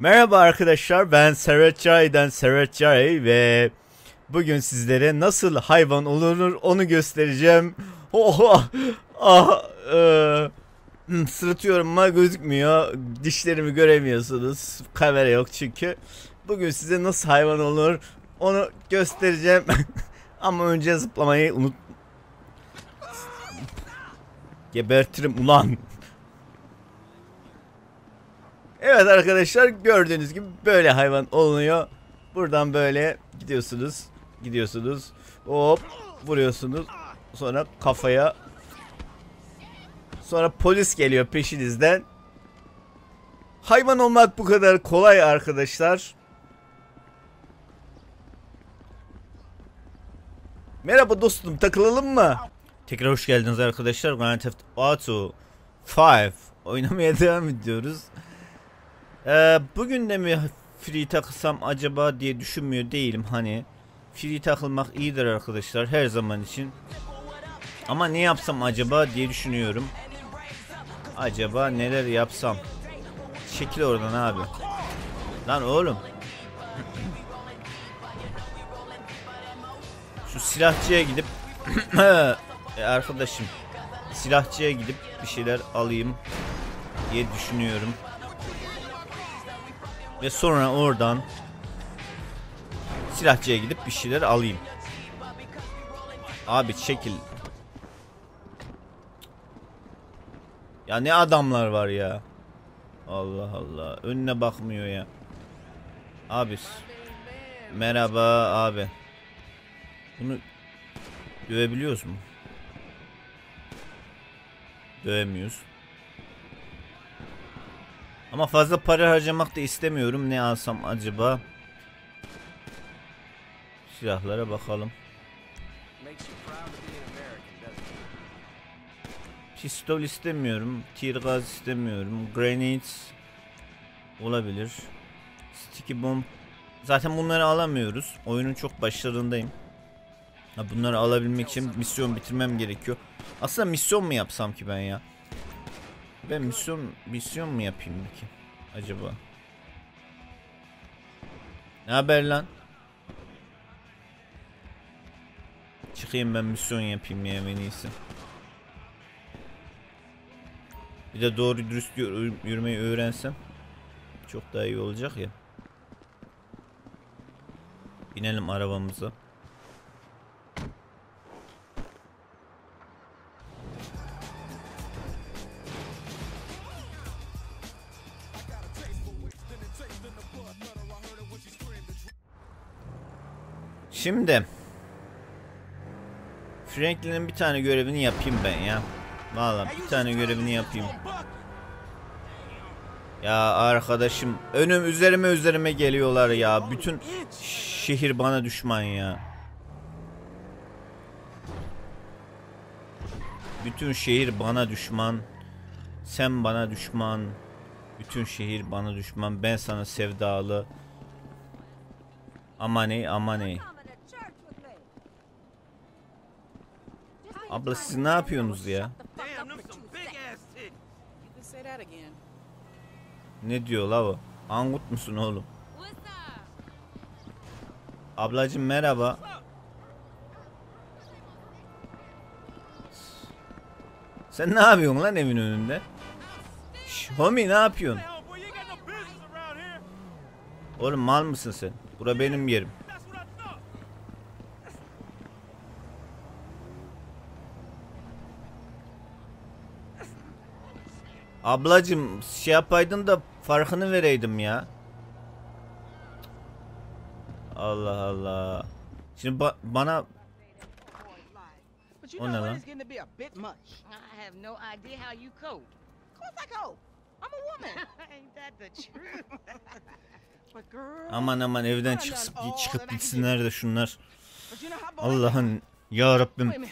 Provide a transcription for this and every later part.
Merhaba arkadaşlar ben Servet Cahay'den Servet Cahay ve bugün sizlere nasıl hayvan olunur onu göstereceğim. Oha! Ah! E, hmm, sırıtıyorum ama gözükmüyor. Dişlerimi göremiyorsunuz. Kamera yok çünkü. Bugün size nasıl hayvan olur onu göstereceğim. ama önce zıplamayı unut. Gebertirim ulan. Evet arkadaşlar gördüğünüz gibi böyle hayvan olunuyor. Buradan böyle gidiyorsunuz. Gidiyorsunuz. Hop vuruyorsunuz. Sonra kafaya. Sonra polis geliyor peşinizden. Hayvan olmak bu kadar kolay arkadaşlar. Merhaba dostum takılalım mı? Tekrar hoş geldiniz arkadaşlar. Grand Theft Auto 5 oynamaya devam ediyoruz. Ee, bugün de mi free takılsam acaba diye düşünmüyor değilim hani. Free takılmak iyidir arkadaşlar her zaman için. Ama ne yapsam acaba diye düşünüyorum. Acaba neler yapsam. Çekil oradan abi. Lan oğlum. Şu silahçıya gidip e, arkadaşım silahçıya gidip bir şeyler alayım diye düşünüyorum. Ve sonra oradan silahçıya gidip bir şeyler alayım. Abi çekil. Ya ne adamlar var ya. Allah Allah. Önüne bakmıyor ya. Abi. Merhaba abi. Bunu dövebiliyoruz mu? Dövemiyoruz. Ama fazla para harcamak da istemiyorum. Ne alsam acaba? Silahlara bakalım. Pistol istemiyorum. Tear gaz istemiyorum. Grenades olabilir. Sticky bomb. Zaten bunları alamıyoruz. Oyunun çok başlarındayım. Bunları alabilmek için misyon bitirmem gerekiyor. Aslında misyon mu yapsam ki ben ya? Ben misyon misyon mu yapayım ki acaba? Ne haber lan? Çıkayım ben misyon yapayım ya en iyisi. Bir de doğru dürüst yürümeyi öğrensem çok daha iyi olacak ya. Binelim arabamıza. Şimdi Franklin'in bir tane görevini yapayım ben ya. Vallahi bir tane görevini yapayım. Ya arkadaşım önüm üzerime üzerime geliyorlar ya. Bütün şehir bana düşman ya. Bütün şehir bana düşman. Sen bana düşman. Bütün şehir bana düşman. Ben sana sevdalı. Amaney amaney. Abla siz ne yapıyorsunuz ya? Ne diyor la o? Angut musun oğlum? Ablacım merhaba. Sen ne yapıyorsun lan evin önünde? Şş, homie ne yapıyorsun? Oğlum mal mısın sen? Bura benim yerim. Ablacım şey yapaydın da farkını vereydim ya. Allah Allah. Şimdi ba bana o ne lan? aman aman evden çıksıp çıkıp gitsinler de şunlar. Allah'ın ya Rabbim.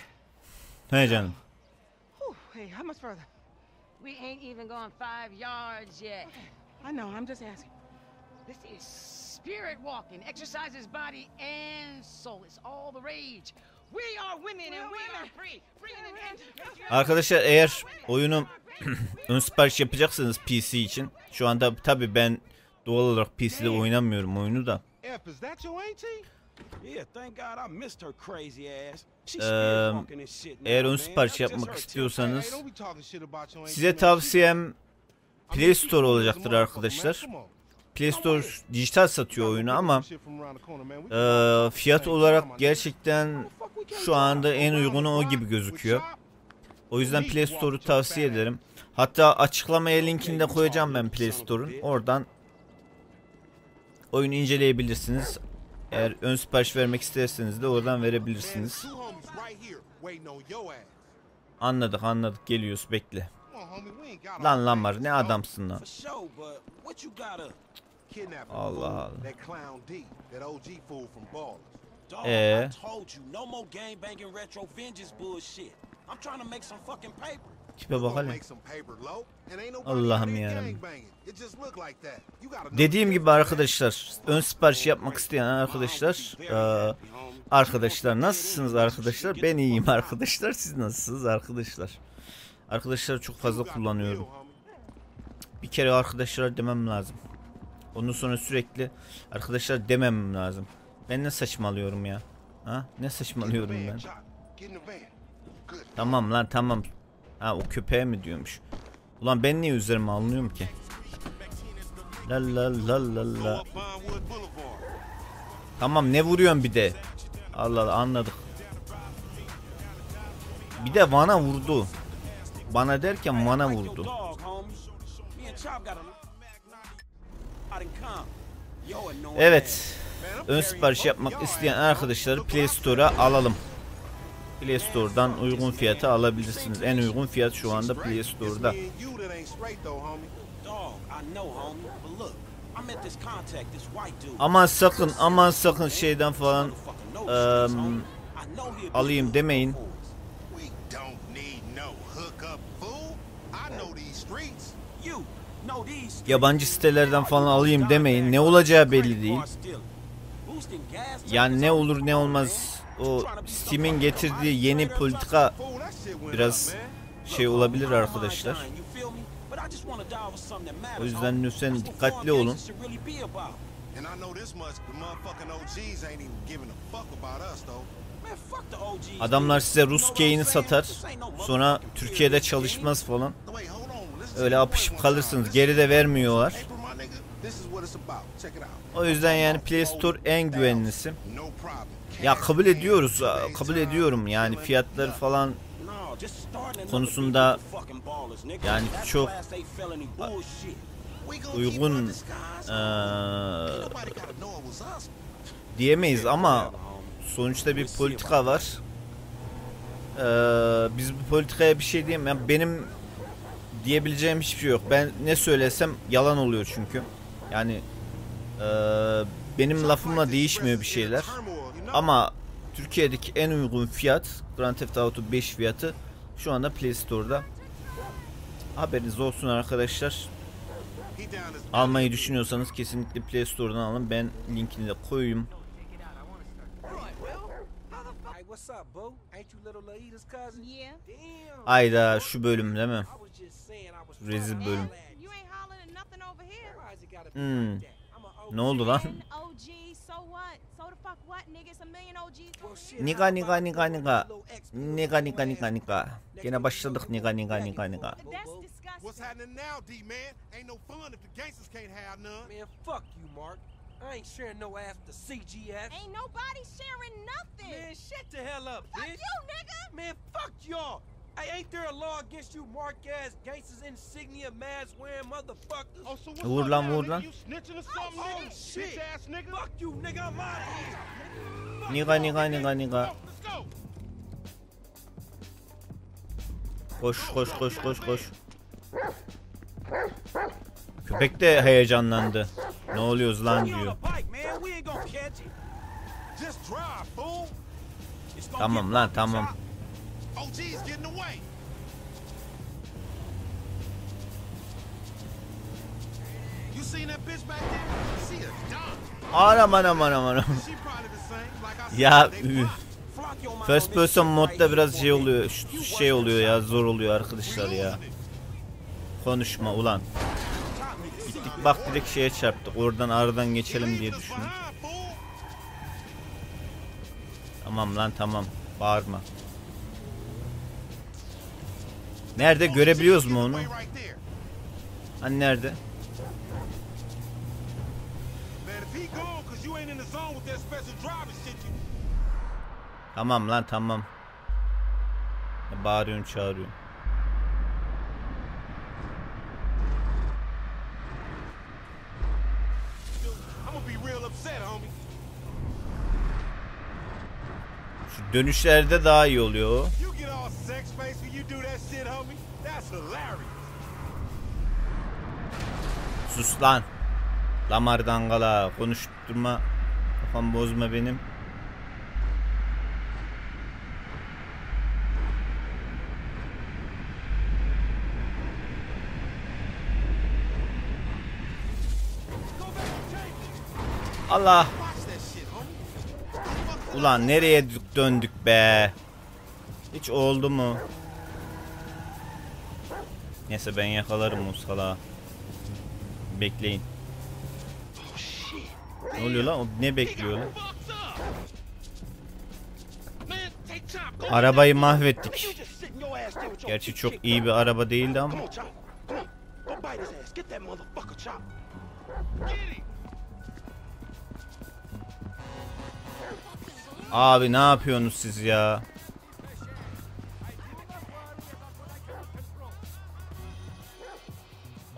He canım. We ain't even gone five yards yet. I know, I'm just asking. This is spirit walking. Exercises body and soul. It's all the rage. We are women and we are free. Arkadaşlar eğer oyunu ön sipariş yapacaksınız PC için. Şu anda tabi ben Doğal olarak PC'de oynamıyorum oyunu da. Eğer ön sipariş yapmak istiyorsanız size tavsiyem Play Store olacaktır arkadaşlar. Play Store dijital satıyor oyunu ama can- fiyat olarak gerçekten şu anda en uygunu o gibi gözüküyor. O yüzden Play Store'u tavsiye ederim. Hatta açıklamaya linkini de koyacağım ben Play Store'un. Oradan oyunu inceleyebilirsiniz. Eğer ön sipariş vermek isterseniz de oradan verebilirsiniz. Anladık anladık geliyoruz bekle. Lan Lamar day, ne adamsın lan. Allah Allah. That Tipe bak hele. Allah'ım yarabbim. Dediğim gibi arkadaşlar ön sipariş yapmak isteyen arkadaşlar arkadaşlar nasılsınız arkadaşlar? Ben iyiyim arkadaşlar siz nasılsınız arkadaşlar? Arkadaşlar çok fazla kullanıyorum. bir kere arkadaşlar demem lazım. Ondan sonra sürekli arkadaşlar demem lazım. Ben ne saçmalıyorum ya? Ha? Ne saçmalıyorum ben? Tamam lan tamam ha o köpeğe mi diyormuş ulan ben niye üzerime alınıyorum ki la la la la la. Tamam ne vuruyorsun bir de? Allah Allah anladık. Bir de Van'a vurdu. Bana derken your vurdu. Evet. Ön sipariş yapmak isteyen arkadaşları Play Store'a alalım. Play Store'dan uygun fiyata alabilirsiniz. En uygun fiyat şu anda Play Store'da. Aman sakın aman sakın şeyden falan be alayım demeyin. Yabancı sitelerden falan alayım demeyin. Ne olacağı belli değil. Yani ne olur ne olmaz o Steam'in getirdiği yeni politika biraz şey olabilir arkadaşlar. O yüzden lütfen dikkatli olun. And I know this much, the motherfucking OGs ain't even giving a fuck about us though. Adamlar size Rus keyini satar. Sonra Türkiye'de çalışmaz falan. Öyle apışıp kalırsınız. Geri de vermiyorlar. O yüzden yani Play Store en güvenlisi. Ya kabul ediyoruz. Kabul ediyorum yani fiyatları falan konusunda yani çok uygun us. diyemeyiz ama sonuçta bir politika var. Ee, biz bu politikaya bir şey diyeyim. Yani benim diyebileceğim hiçbir şey yok. Ben ne söylesem yalan oluyor çünkü. Yani ee, benim lafımla değişmiyor bir şeyler. Ama Türkiye'deki en uygun fiyat Grand Theft Auto 5 fiyatı şu anda Play Store'da. Haberiniz olsun arkadaşlar. Almayı düşünüyorsanız kesinlikle Play Store'dan alın. Ben linkini de koyayım. Ayda şu bölüm değil mi? Rezil bölüm. Hmm. Ne oldu lan? Fuck what, nigga? It's a million OGs Well, over shit, here. Nika how nika about nika you nika. little ex-pillow Nika nika nika nika. Gene başladık nika nika nika nika. That's disgusting. What's happening now, D man? Ain't no fun if the gangsters can't have none. Man, fuck you, Mark. I ain't sharing no ass to CGF. Ain't nobody sharing nothing. Man, shut the hell up, fuck bitch. you, nigga. Man, fuck y'all. Hey, ain't there a law against you mark ass gangsters insignia mask wearing motherfuckers? Oh, so what's Vur up lan, vur nigga? lan. You snitching or something, Oh, nigga? shit. Bitch ass nigga. Fuck you, nigga. I'm out of here. Nika nika nika nika. Let's go. Koş koş koş koş koş. Köpek de heyecanlandı. Ne oluyoruz lan diyor. Tamam lan tamam. OG's getting away. You seen that bitch back there? See a dime. Anam anam anam anam. She Ya First person modda biraz şey oluyor. Şey oluyor ya zor oluyor arkadaşlar ya. Konuşma ulan. Gittik Bak direkt şeye çarptık. Oradan aradan geçelim diye düşündüm. Tamam lan tamam. Bağırma. Nerede görebiliyoruz mu onu? Hani nerede? Tamam lan tamam. Homie. Şu dönüşlerde daha iyi oluyor o. Sus lan. Lamar dangala. Konuşturma. Kafam bozma benim. Allah. Ulan nereye dö- döndük be? Hiç oldu mu? Neyse ben yakalarım salağı. Bekleyin. Ne oluyor lan? Ne bekliyor lan? Arabayı mahvettik. Gerçi çok iyi bir araba değildi ama. Abi ne yapıyorsunuz siz ya?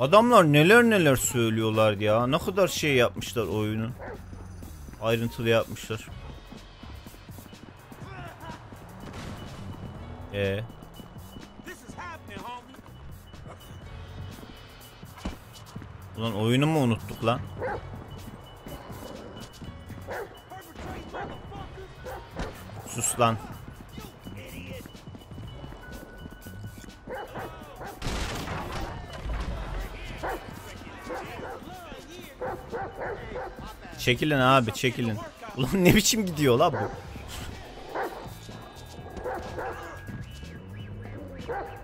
Adamlar neler neler söylüyorlar ya. Ne kadar şey yapmışlar oyunu. Ayrıntılı yapmışlar. E homie. ulan oyunu mu unuttuk lan? Sus lan. Çekilin abi çekilin. Ulan ne biçim gidiyor la bu?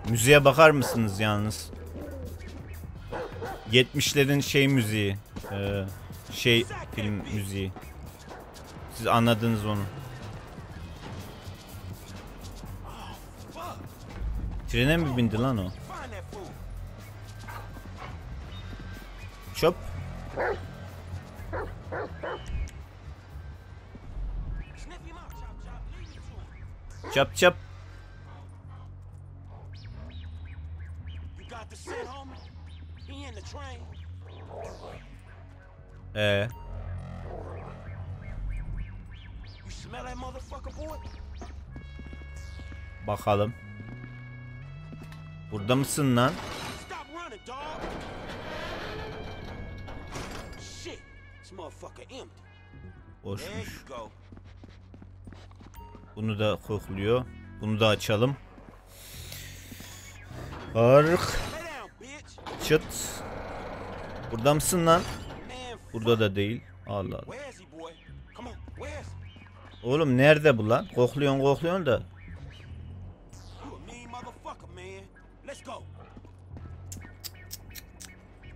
Müziğe bakar mısınız yalnız? 70'lerin şey müziği. Ee, şey film müziği. Siz anladınız onu. Trene mi bindi lan o? The train. Ee, bakalım. Burada mısın lan? Stop Bunu da kokluyor. Bunu da açalım. Ark. Çıt. Burada mısın lan? Burada da değil. Allah Allah. Oğlum nerede bu lan? Kokluyorsun kokluyorsun da.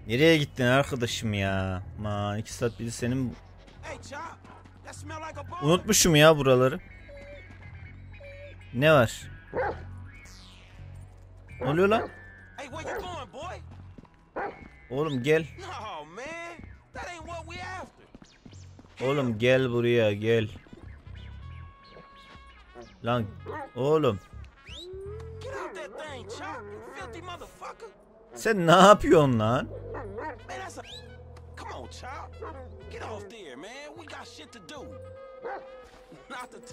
Nereye gittin arkadaşım ya? Man iki saat biri senin... Unutmuşum ya buraları. Ne var? Ne oluyor lan? Oğlum gel. After. Oğlum gel buraya gel. Lan oğlum sen ne yapıyorsun lan?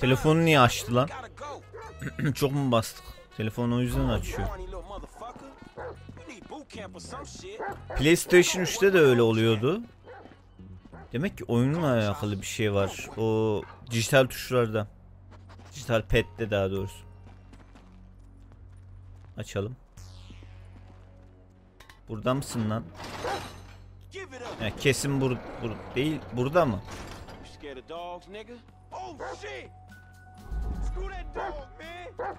Telefonu niye açtı lan? Çok mu bastık? Telefonu o yüzden açıyor. PlayStation 3'te de öyle oluyordu. Demek ki oyunla alakalı bir şey var. O dijital tuşlarda. Dijital pad'de daha doğrusu. Açalım. Burada mısın lan? Ya kesin bur, bur değil. Burada mı? Oh, shit! Screw that dog, man!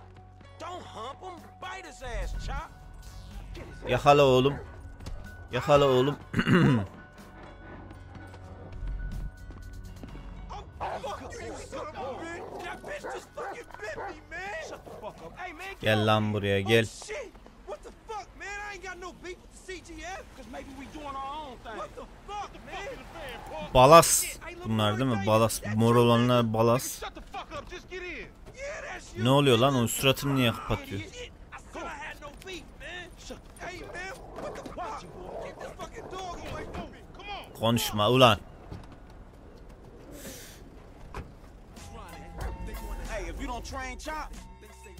Don't hump him. Bite his ass, Chop. Yakala oğlum. Yakala oğlum. gel lan buraya gel. Balas bunlar değil mi? Balas. Mor olanlar balas. Ne oluyor lan o suratını niye kapatıyor? Konuşma ulan.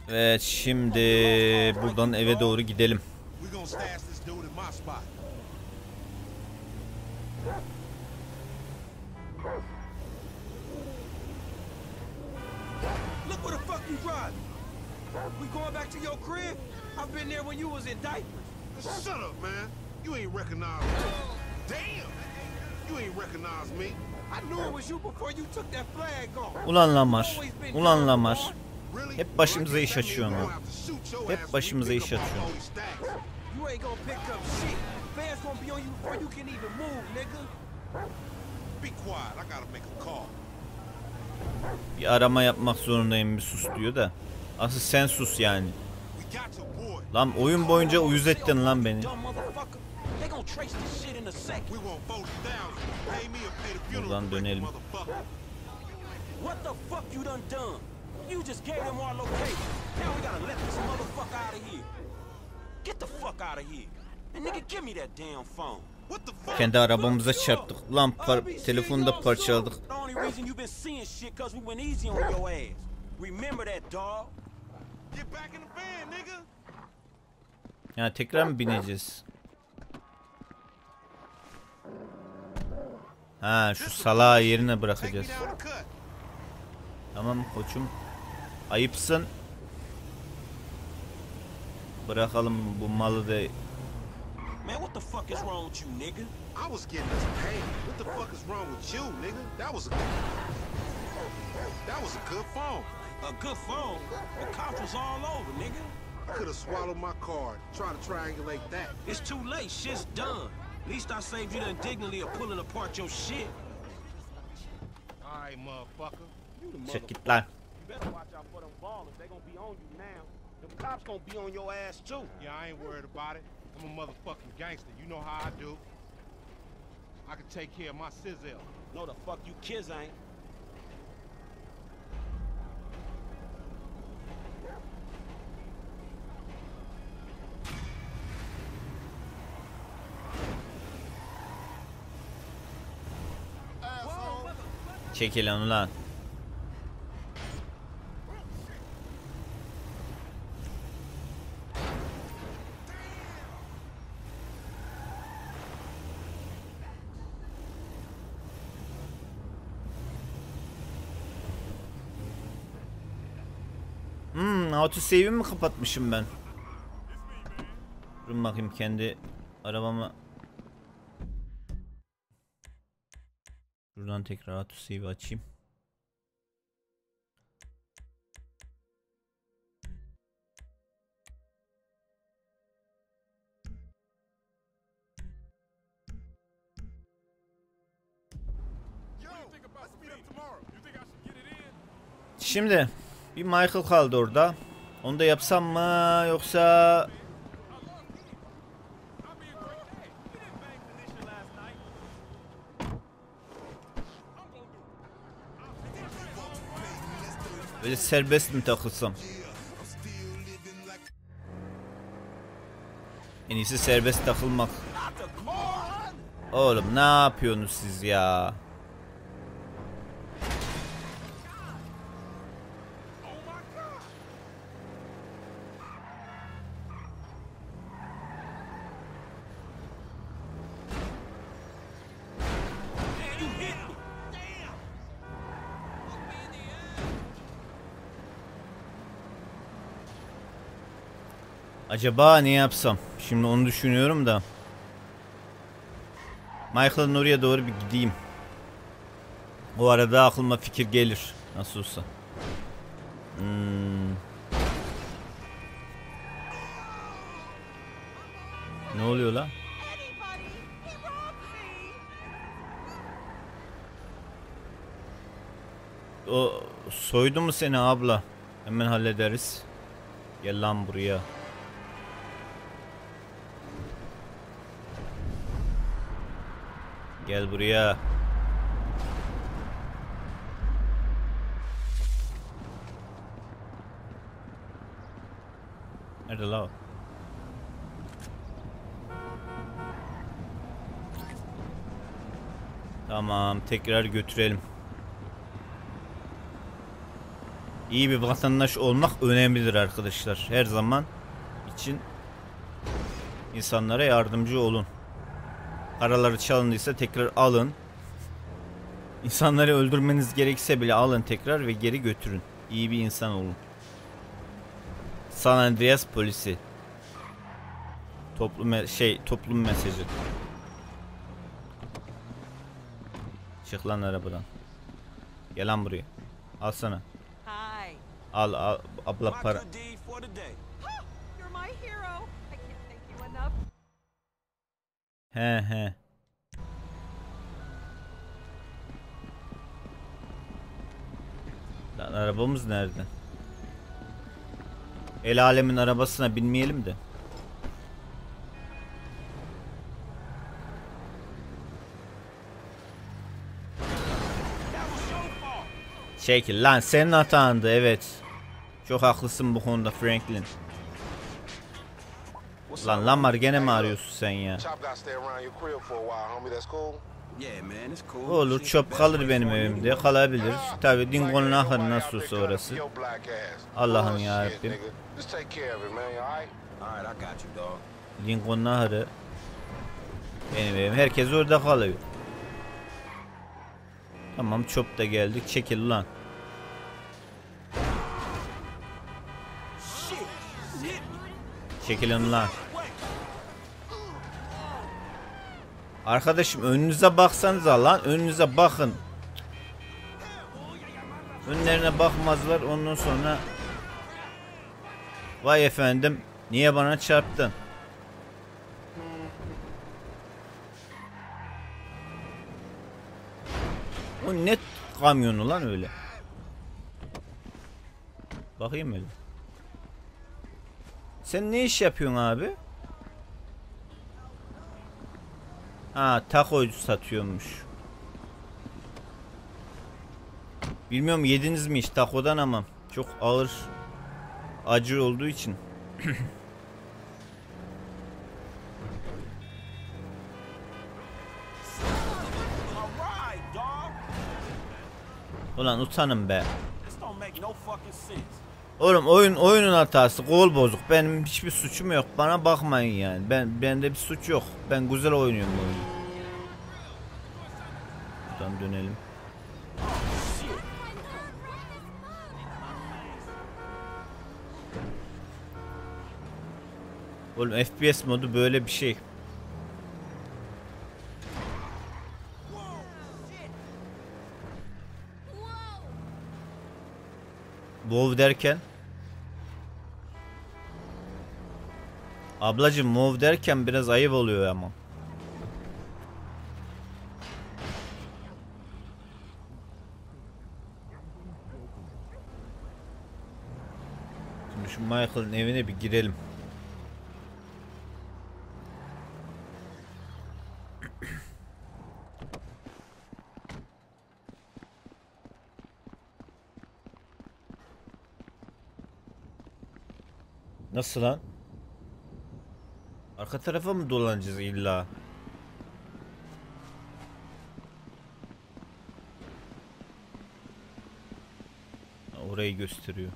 Evet şimdi buradan eve doğru gidelim. You driving. We going back to your crib? I've been there when you was in diapers. Shut up, man. You ain't recognize me. Damn! You ain't recognize me. I knew it was you before you took that flag off. Ulan Lamar. Ulan Lamar. Hep başımıza iş shoot your Hep başımıza iş stacks. You ain't gonna pick up shit. Fans gonna be on you before you can even move, nigga. Be quiet. I gotta make a call. Bir arama yapmak zorundayım bir sus diyor da. Asıl sen sus yani. Lan oyun boyunca uyuz ettin lan beni. dumb motherfucker, they gonna trace this shit in a second. We want 40,000. Pay me or pay the funeral Buradan dönelim. Get the fuck out of here. And nigga, give me that damn phone. Kendi arabamıza çarptık. Lan par telefonu da parçaladık. Ya tekrar mı bineceğiz? Ha şu salağı yerine bırakacağız. Tamam koçum. Ayıpsın. Bırakalım bu malı da. Man, what the fuck is wrong with you, nigga? I was getting us paid. What the fuck is wrong with you, nigga? That was a that was a good phone. A good phone. The cops was all over, nigga. I could have swallowed my card. Try to triangulate that. It's too late. Shit's done. At least I saved you the indignity of pulling apart your shit. All right, motherfucker. You the Çek git lan. You better watch out for them ballers. They gonna be on you now. Them cops gonna be on your ass too. Yeah, I ain't worried about it. I'm a motherfucking gangster. You know how I do. I can take care of my sizzle. No, the fuck you kids ain't. Çekil lan ulan. Hmm, auto save'i mi kapatmışım ben? Durun bakayım kendi arabama. Şuradan tekrar auto save açayım. Şimdi bir Michael kaldı orada. Onu da yapsam mı yoksa böyle serbest mi takılsam? En iyisi serbest takılmak. Oğlum ne yapıyorsunuz siz ya? Acaba ne yapsam? Şimdi onu düşünüyorum da. Michael'ın oraya doğru bir gideyim. O arada aklıma fikir gelir. Nasıl olsa. Hmm. Ne oluyor la? O soydu mu seni abla? Hemen hallederiz. Gel lan buraya. Gel buraya. Nerede la o? Tamam tekrar götürelim. İyi bir vatandaş olmak önemlidir arkadaşlar. Her zaman için insanlara yardımcı olun. Paraları çalındıysa tekrar alın. İnsanları öldürmeniz gerekse bile alın tekrar ve geri götürün. İyi bir insan olun. San Andreas polisi. Toplum şey toplum mesajı. Çık lan arabadan. Gel lan buraya. Al sana. Al, al abla para. good deed for the day. You're my hero. I can't thank you enough. He he. Lan arabamız nerede? El alemin arabasına binmeyelim de. Çekil lan senin hatandı evet. Çok haklısın bu konuda Franklin. Lan Lamar gene mi arıyorsun sen ya? Olur çöp kalır benim evimde kalabilir. Tabi Dingo'nun nobody nasıl orası. Allah'ım you, dog. Lincoln'un ahırı. Benim evim. Herkes orada kalıyor. Tamam çöp de geldik. Çekil ulan. Çekilin lan. Arkadaşım önünüze baksanıza lan. Önünüze bakın. Önlerine bakmazlar. Ondan sonra Vay efendim. Niye bana çarptın? O net kamyonu lan öyle. Bakayım öyle. Sen ne iş yapıyorsun abi? Ha takoydu satıyormuş. Bilmiyorum yediniz mi hiç takodan ama çok ağır acı olduğu için. Ulan utanın be. Oğlum oyun oyunun hatası gol bozuk. Benim hiçbir suçum yok. Bana bakmayın yani. Ben bende bir suç yok. Ben güzel oynuyorum oyunu. Buradan dönelim. Oğlum FPS modu böyle bir şey. WoW derken Ablacım move derken biraz ayıp oluyor ama. Şimdi şu Michael'ın evine bir girelim. Nasıl lan? Arka tarafa mı dolanacağız illa? Orayı gösteriyor.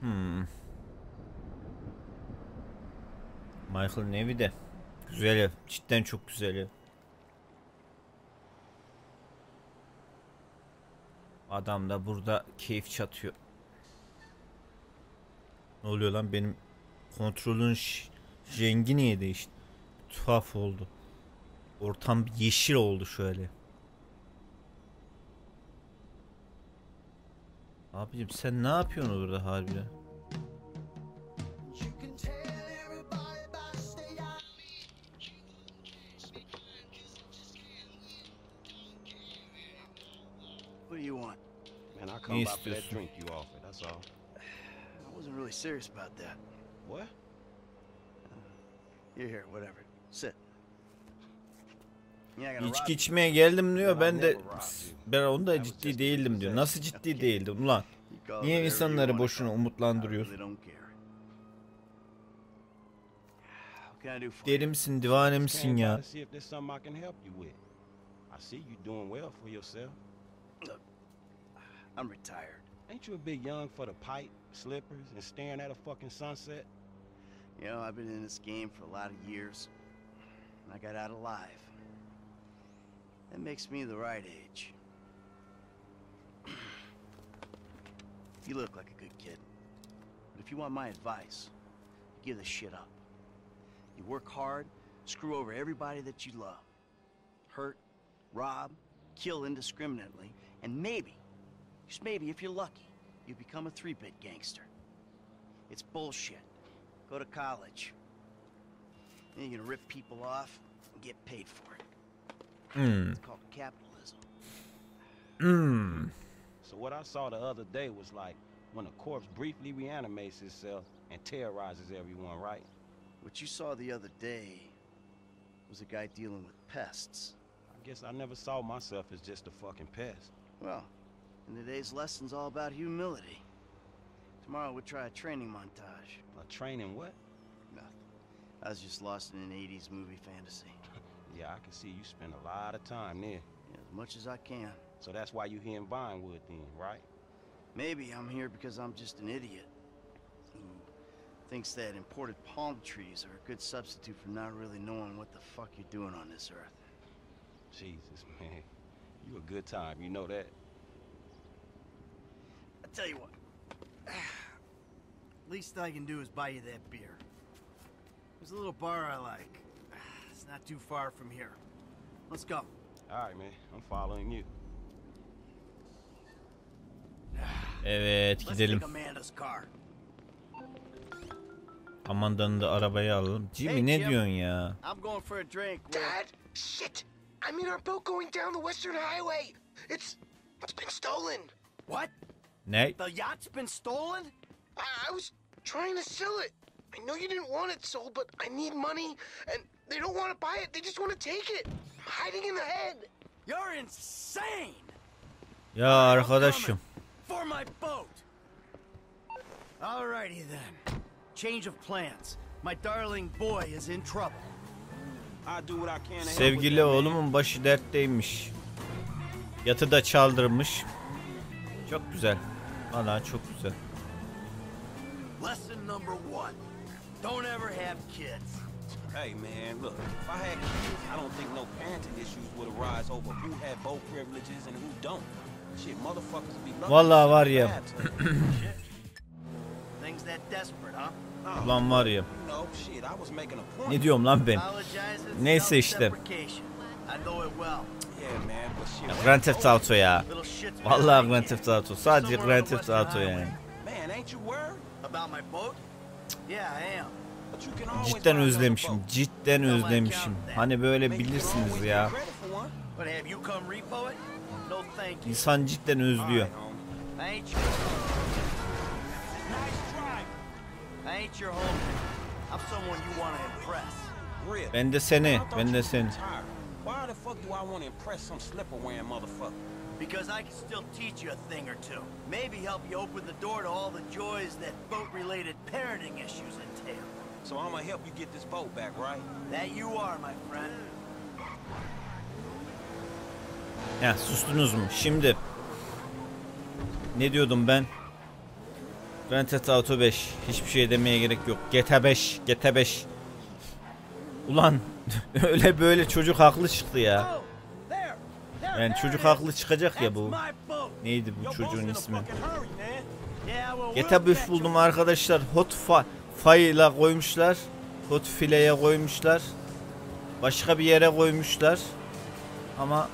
Hmm. Michael'ın evi de güzel ev. Cidden çok güzel ev. Adam da burada keyif çatıyor. Ne oluyor lan benim kontrolün rengi niye değişti? Tuhaf oldu. Ortam yeşil oldu şöyle. Abicim sen ne yapıyorsun orada harbiden? What do you want? Man, I come by for that istiyorsun? drink you offered, that's all. I wasn't really serious about that. What? You're here, whatever. Sit. İçki me. içmeye geldim diyor. Ben de ben That was ciddi değildim diyor. Nasıl ciddi değildim ulan? Niye insanları boşuna umutlandırıyorsun? really don't care. What can I do for you? Deli misin, divane misin ya? I'm retired. Ain't you a bit young for the pipe, slippers, and staring at a fucking sunset? You know, I've been in this game for a lot of years, and I got out alive. That makes me the right age. you look like a good kid. But if you want my advice, you give this shit up. You work hard, screw over everybody that you love. Hurt, rob, kill indiscriminately, and maybe, just maybe if you're lucky, you become a three-bit gangster. It's bullshit. Go to college. Then you're gonna rip people off and get paid for it. Hmm. It's called capitalism. Hmm. So what I saw the other day was like when a corpse briefly reanimates itself and terrorizes everyone, right? What you saw the other day was a guy dealing with pests. I guess I never saw myself as just a fucking pest. Well, and today's lesson's all about humility. Tomorrow we'll try a training montage. A training what? Nothing. I was just lost in an 80s movie fantasy. Yeah, I can see you spend a lot of time there. Yeah, as much as I can. So that's why you're here in Vinewood then, right? Maybe I'm here because I'm just an idiot who thinks that imported palm trees are a good substitute for not really knowing what the fuck you're doing on this earth. Jesus, man. You a good time, you know that. I tell you what. Least I can do is buy you that beer. There's a little bar I like. It's not too far from here. Let's go. All right, man. I'm following you. Evet Let's gidelim. take Amanda's car. Amanda'nın da arabayı alalım. Jimmy Hey, ne Jim. diyorsun ya? I'm going for a drink. Dad, shit! I mean our boat going down the western highway. It's it's been stolen. What? Ne? The yacht's been stolen? I, I was trying to sell it. I know you didn't want it sold, but I need money, and they don't want to buy it. They just want to take it. I'm hiding in the head. You're insane! Ya arkadaşım. For my boat! Alrighty then. Change of plans. My darling boy is in trouble. I do what I can to help with Sevgili oğlumun başı dertteymiş. Yatı da çaldırmış. Çok güzel. Valla çok güzel. Number one. Don't ever have kids. Hey, man, look. If I had kids, I don't think no parenting issues would arise over who had both privileges and who don't. Shit, motherfuckers would be lucky. Vallahi var ya. Things that desperate, huh? Oh, Ulan var ya. Ne diyorum lan ben? Neyse işte. Grand Theft Auto ya. Vallahi Grand. Theft Auto. Sadece Grand Theft Auto yani. Cidden özlemişim. Cidden özlemişim. Hani böyle bilirsiniz ya. İnsan cidden özlüyor. Ben de seni. Ben de seni. Why the fuck do I want to impress some slipper wearing motherfucker? Because I can still teach you a thing or two. Maybe help you open the door to all the joys that boat-related parenting issues entail. So I'm gonna help you get this boat back, right? That you are, my friend. Ya sustunuz mu? Şimdi ne diyordum ben? Grand Theft Auto 5. Hiçbir şey demeye gerek yok. GTA 5. GTA 5. Ulan öyle böyle çocuk haklı çıktı ya. Yani çocuk haklı çıkacak ya bu. Neydi bu çocuğun ismi? 5 catch buldum arkadaşlar. Hot fa koymuşlar. Hot fileye koymuşlar. Başka bir yere koymuşlar. Ama